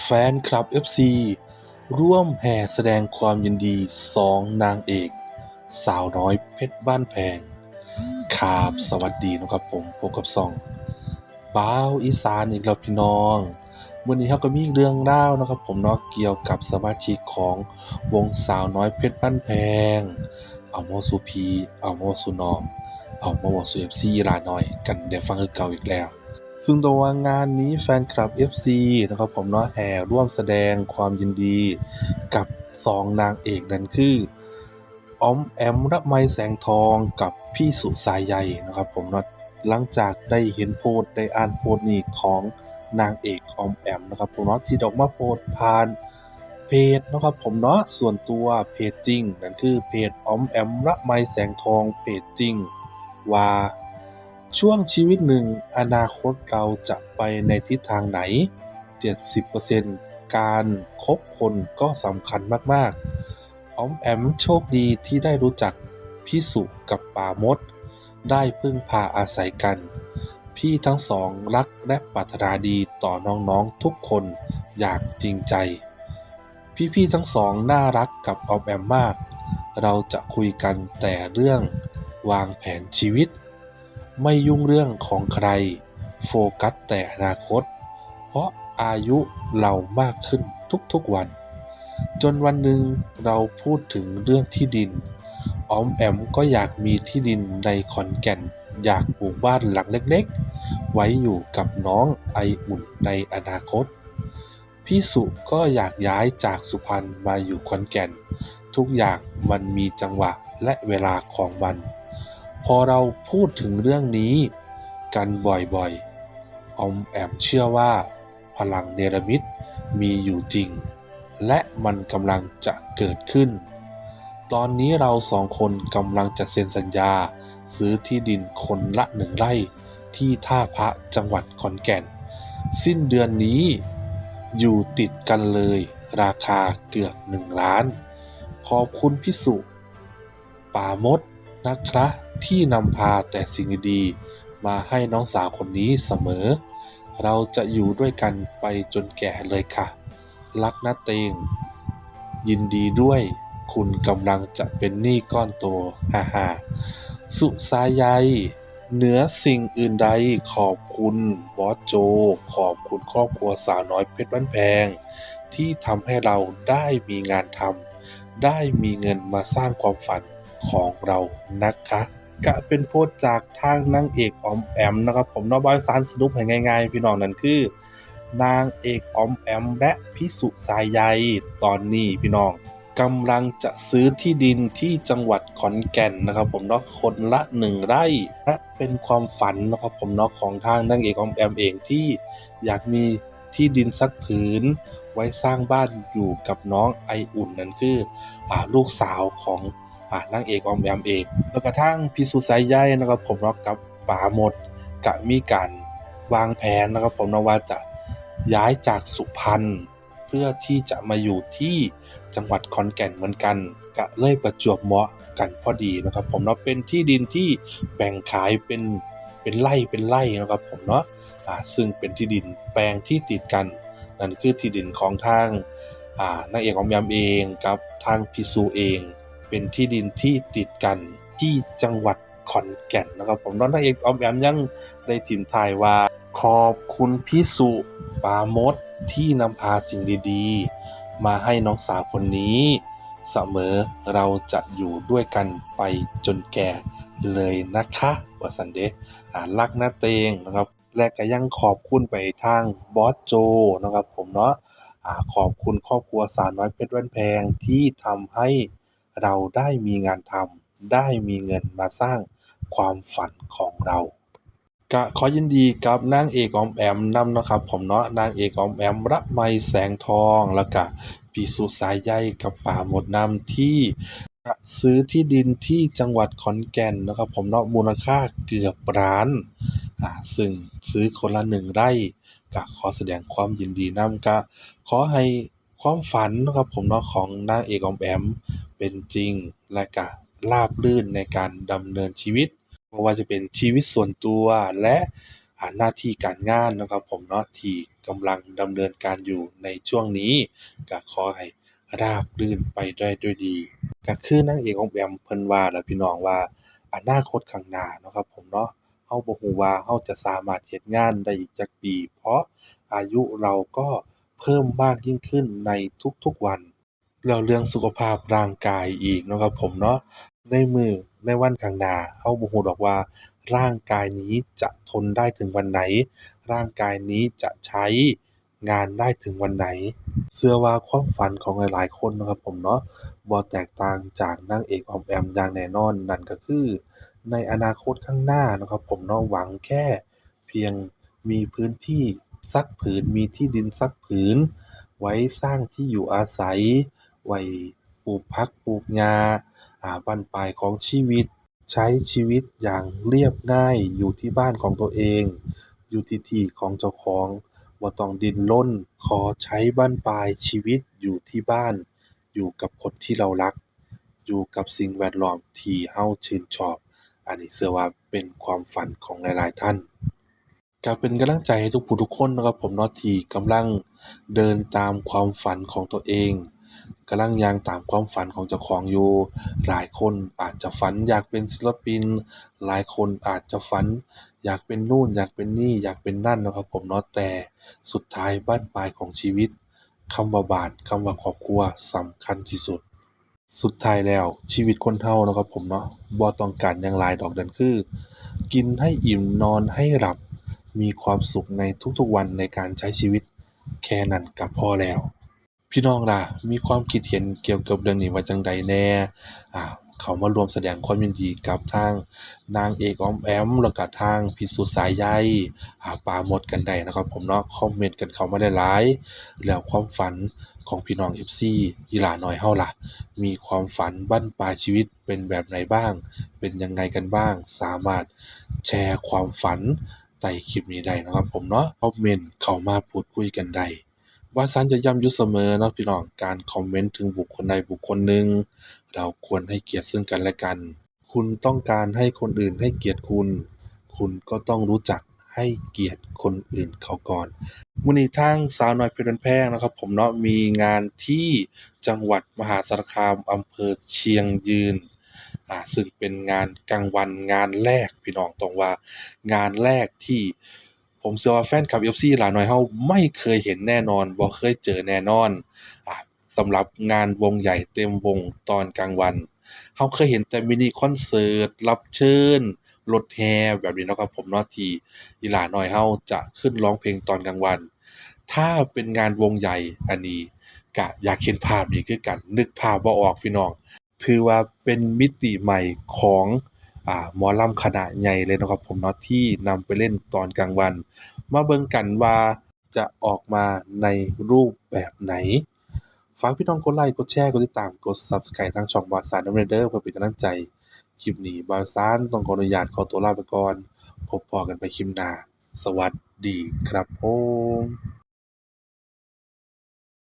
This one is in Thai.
แฟนคลับ FC ร่วมแห่แสดงความยินดีสองนางเอก สาวน้อยเพชรบ้านแพงครับสวัสดีนะครับผมพบกับซองบ้าวอีสานอีกแล้วพี่น้องวันนี้เราก็มีเรื่องเล่านะครับ ผมเนาะเกี่ยวกับสมาชิกของวงสาวน้อยเพชรบ้านแพง เอาโมสุพี เอาโมสุนอง เอามาบอกสู่ FC อีลาน้อย กันได้ฟังคือเก่าอีกแล้ว ซึ่งตัวงานนี้แฟนคลับ FC นะครับผมเนาะแห่ร่วมแสดงความยินดีกับสองนางเอกนั่นคือออมแอมระไมแสงทองกับพี่สุสายใยนะครับผมเนาะหลังจากได้เห็นโพสต์ได้อ่านโพสต์นี้ของนางเอกออมแอมนะครับผมเนาะที่ดอกมาโพสต์ผ่านเพจนะครับผมเนาะส่วนตัวเพจจริงนั่นคือเพจออมแอมระไมแสงทองเพจจริงว่า ช่วงชีวิตหนึ่งอนาคตเราจะไปในทิศทางไหน 70%การคบคนก็สำคัญมากๆออมแอมโชคดีที่ได้รู้จักพี่สุกับป่ามด ได้พึ่งพาอาศัยกัน พี่ทั้งสองรักและปรารถนาดีต่อน้องๆทุกคนอย่างจริงใจ พี่ๆทั้งสองน่ารักกับออมแอมมาก เราจะคุยกันแต่เรื่องวางแผนชีวิต ไม่ยุ่งเรื่องของใคร โฟกัสแต่อนาคต เพราะอายุเรามากขึ้นทุกๆวัน จนวันหนึ่งเราพูดถึงเรื่องที่ดินออมแอมก็อยากมีที่ดินในขอนแก่น อยากปลูกบ้านหลังเล็กๆ ไว้อยู่กับน้องไออุ่นในอนาคต พี่สุก็อยากย้ายจากสุพรรณมาอยู่ขอนแก่น ทุกอย่างมันมีจังหวะและเวลาของมัน พอเราพูดถึงเรื่องนี้ กันบ่อยๆออมแอมเชื่อว่า พลังเนรมิตมีอยู่จริง และมันกำลังจะเกิดขึ้น ตอนนี้เราสองคนกำลังจะเซ็นสัญญา ซื้อที่ดินคนละหนึ่งไร่ที่ท่าพระจังหวัดขอนแก่น สิ้นเดือนนี้ อยู่ติดกันเลย ราคาเกือบหนึ่งล้าน ขอบคุณพี่สุป่ามดนะครับ ที่นำพาแต่สิ่งดีๆมาให้น้องสาวคนนี้เสมอ เราจะอยู่ด้วยกันไปจนแก่เลยค่ะ รักนะเตง ยินดีด้วย คุณกำลังจะเป็นหนี้ก้อนโตฮ่าฮ่าสุสายใยเหนือสิ่งอื่นใดขอบคุณบอสโจ ขอบคุณครอบครัวสาวน้อยเพชรบ้านแพง ที่ทำให้เราได้มีงานทำได้มีเงินมาสร้างความฝันของเรานะคะ ก็เป็นโพสจากทางนางเอกออมแอมนะครับ ผมนอกบอยสารสรุปให้ง่ายๆ พี่น้องนั่นคือ นางเอกออมแอม และพิสุสายใยตอนนี้พี่น้องกำลังจะซื้อที่ดินที่จังหวัดขอนแก่นนะครับ ผมเนาะคนละหนึ่งไร่และเป็นความฝันนะครับผมเนาะของทางนางเอกออมแอมเองที่อยากมีที่ดินสักผืน ไว้สร้างบ้านอยู่กับน้องไออุ่นนั่นคืออลูกสาวของ อ่านางเอกออมแอมเอง แล้วกระทั่งพิสุสายใยนะครับผมเนาะกับป๋าหมดกะมีการวางแผนนะครับผมเนาะว่าจะย้ายจากสุพรรณเพื่อที่จะมาอยู่ที่จังหวัดขอนแก่นเหมือนกันกะเลยประจวบเหมาะกันพอดีนะครับ ผมเนาะเป็นที่ดินที่แบ่งขายเป็นเป็นไร่เป็นไร่นะครับผมเนาะอ่าซึ่งเป็นที่ดินแปลงที่ติดกันนั่นคือที่ดินของทางอ่านางเอกของยามเองกับทางพิสูเอง เป็นที่ดินที่ติดกันที่จังหวัดขอนแก่นนะครับผมน้องนางเอกออมแอมยังได้ถิ่มทายว่า ขอบคุณพี่สุปามดที่นำพาสิ่งดีๆ มาให้น้องสาวคนนี้ เสมอเราจะอยู่ด้วยกันไปจนแก่เลยนะคะวสันเดะอ่ารักนะเตงนะครับ และก็ยังขอบคุณไปทางบอสโจนะครับผมเนาะขอบคุณครอบครัวสาวน้อยเพชรแว่นแพงที่ทำให้ เราได้มีงานทำ ได้มีเงินมาสร้างความฝันของเราก็ขอยินดีกับนางเอกออมแอมนำเนาะครับ ผมเนาะนางเอกออมแอมระไมแสงทองแล้วก็พี่สุสายใยกับป่าหมดนำที่ซื้อที่ดินที่จังหวัดขอนแก่นนะครับ ผมเนาะมูลค่าเกือบล้านอ่าซึ่งซื้อคนละหนึ่งไร่ก็ขอแสดงความยินดีนำก็ขอให้ความฝันนะครับผมเนาะของนางเอกออมแอม เป็นจริงและก็ราบรื่นในการดำเนินชีวิตไม่ว่าจะเป็นชีวิตส่วนตัวและหน้าที่การงานนะครับผมเนาะที่กำลังดำเนินการอยู่ในช่วงนี้ก็ขอให้ราบรื่นไปได้ด้วยดีก็คือนางเอกของแอมเพิ่นว่าล่ะพี่น้องว่าอนาคตข้างหน้านะครับผมเนาะเราบ่ฮู้ว่าเราจะสามารถเฮ็ดงานได้อีกจักปี เพราะอายุเราก็เพิ่มมากยิ่งขึ้นในทุกๆวัน แล้วเรื่องสุขภาพร่างกายอีกเนาะครับผมเนาะ ในมื้อ ในวันข้างหน้า เราบ่ฮู้ดอกว่า ร่างกายนี้จะทนได้ถึงวันไหน ร่างกายนี้จะใช้งานได้ถึงวันไหนเชื่อว่าความฝันของหลายๆคนเนาะครับผมเนาะ บ่แตกต่างจากนางเอกออมแอมอย่างแน่นอน นั่นก็คือ ในอนาคตข้างหน้าเนาะครับผมเนาะ หวังแค่เพียงมีพื้นที่สักผืน มีที่ดินสักผืน ไว้สร้างที่อยู่อาศัย ไว้ปลูกผัก ปลูกหญ้า อ่า บั้นปลายของชีวิต ใช้ชีวิตอย่างเรียบง่าย อยู่ที่บ้านของตัวเอง อยู่ที่ที่ของเจ้าของ บ่ต้องดิ้นรน ขอใช้บั้นปลายชีวิตอยู่ที่บ้าน อยู่กับคนที่เรารัก อยู่กับสิ่งแวดล้อมที่เราชื่นชอบ อันนี้เชื่อว่าเป็นความฝันของหลายๆท่านก็เป็นกำลังใจให้ทุกผู้ทุกคนเนาะครับผมเนาะ ที่กำลังเดินตามความฝันของตัวเอง กำลังย่างตามความฝันของเจ้าของอยู่ หลายคนอาจจะฝันอยากเป็นศิลปิน หลายคนอาจจะฝันอยากเป็นนู่นอยากเป็นนี่ อยากเป็นนั่นเนาะครับผมเนาะ แต่สุดท้ายบั้นปลายของชีวิตคำว่าบ้านคำว่าครอบครัวสำคัญที่สุด สุดท้ายแล้วชีวิตคนเราเนาะครับผมเนาะบ่ต้องการหยังหลายดอกนั้นคือ กินให้อิ่มนอนให้หลับ มีความสุขในทุกๆวันในการใช้ชีวิต แค่นั้นก็พอแล้ว พี่น้องล่ะ มีความคิดเห็นเกี่ยวกับเรื่องนี้ว่าจังใดแน่อ่าเขามารวมแสดงความยินดีกับทางนางเอกออมแอมแล้วก็ทางพี่สุสายใยอ่าปาโมทย์กันได้นะครับ ผมเนาะคอมเมนต์กันเข้ามาได้หลายแล้วความฝันของพี่น้อง FC อีหลาน้อยเราล่ะ มีความฝันบั้นปลายชีวิตเป็นแบบไหนบ้าง เป็นยังไงกันบ้าง สามารถแชร์ความฝันใต้คลิปนี้ได้นะครับ ผมเนาะคอมเมนต์เข้ามาพูดคุยกันได้ ว่าซันจะย้ำอยู่เสมอเนาะพี่น้องการคอมเมนต์ถึงบุคคลใดบุคคลหนึ่ง เราควรให้เกียรติซึ่งกันและกัน คุณต้องการให้คนอื่นให้เกียรติคุณ คุณก็ต้องรู้จักให้เกียรติคนอื่นเขาก่อนมื้อนี้ทางสาวน้อยเพชรบ้านแพงนะครับ ผมเนาะมีงานที่จังหวัดมหาสารคามอำเภอเชียงยืนอ่าซึ่งเป็นงานกลางวันงานแรกพี่น้องต้องว่า งานแรกที่ ผมเชื่อว่าแฟนคลับ FC หลาน้อยเราไม่เคยเห็นแน่นอนบ่เคยเจอแน่นอนอ่าสำหรับงานวงใหญ่เต็มวงตอนกลางวันเราเคยเห็นแต่มินิคอนเสิร์ตรับเชิญรถแห่แบบนี้เนาะครับผมเนาะที่อีหลาน้อยเราจะขึ้นร้องเพลงตอนกลางวัน ถ้าเป็นงานวงใหญ่อันนี้ก็อยากเห็นภาพนี้คือกันนึกภาพบ่ออกพี่น้อง ถือว่าเป็นมิติใหม่ของ อ่าหมอลำคณะใหญ่เลยนะครับผมเนาะที่นำไปเล่นตอนกลางวัน มาเบิ่งกันว่าจะออกมาในรูปแบบไหนฝากพี่น้องกดไลก์กดแชร์กดติดตามกด Subscribe ทางช่องบาสารนำเด้อเพื่อเป็นกำลังใจ คลิปนี้บาสารต้องขออนุญาตขอตัวลาไปก่อน พบพอกันใหม่คลิปหน้า สวัสดีครับผม